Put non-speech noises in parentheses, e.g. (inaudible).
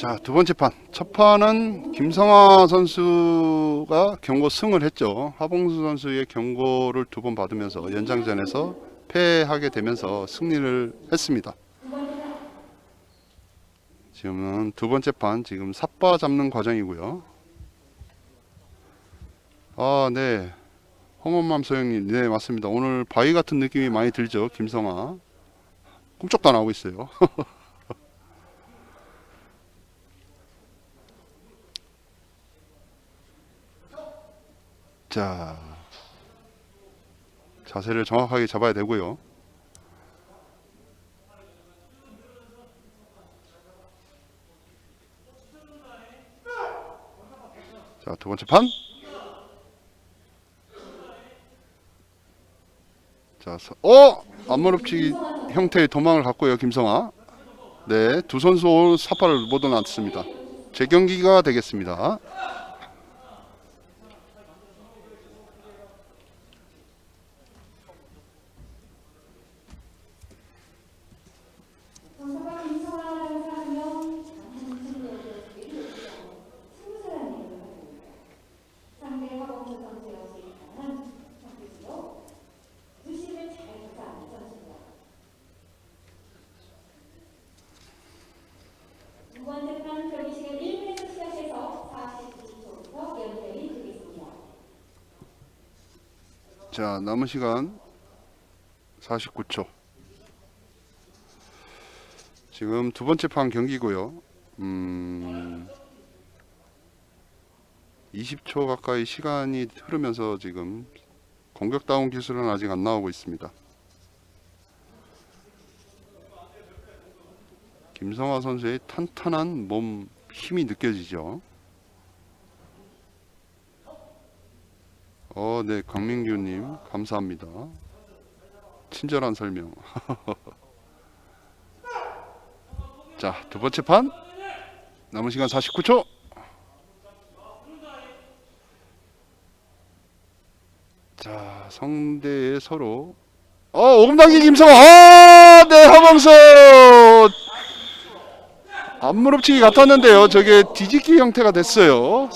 자, 두 번째 판. 첫 판은 김성화 선수가 경고 승을 했죠. 하봉수 선수의 경고를 두 번 받으면서 연장전에서 패하게 되면서 승리를 했습니다. 지금은 두 번째 판 지금 삿바 잡는 과정이고요. 아, 네. 홍원맘 소영님, 네 맞습니다. 오늘 바위 같은 느낌이 많이 들죠, 김성화. 꿈쩍도 안 하고 있어요. (laughs) 자, 자세를 정확하게 잡아야 되고요. 자, 두 번째 판. 자, 서- 어! 안무릎치기 형태의 도망을 갔고요, 김성아. 네, 두 선수 사파를 모두 놨습니다. 재경기가 되겠습니다. 정서가 김성아라는 사람은 장한승 스무 살의 일을 하고 있다. 상대 화범수 선수의 수익하는 선수로 부심을 잘 가져가는 선수다. 두 번째 판 경기 시간 1분에서 시작해서 49초부터 연결이 되겠습니다. 자, 남은 시간 49초. 지금 두 번째 판 경기고요. 음, 20초 가까이 시간이 흐르면서 지금 공격 다운 기술은 아직 안 나오고 있습니다. 김성화 선수의 탄탄한 몸 힘이 느껴지죠. 어, 네, 강민규님 감사합니다. 친절한 설명. (laughs) 자, 두 번째 판 남은 시간 49초. 자, 성대에 서로 어, 오금당기 김성호. 아, 네, 허범수. 앞무릎치기 같았는데요. 저게 뒤집기 형태가 됐어요.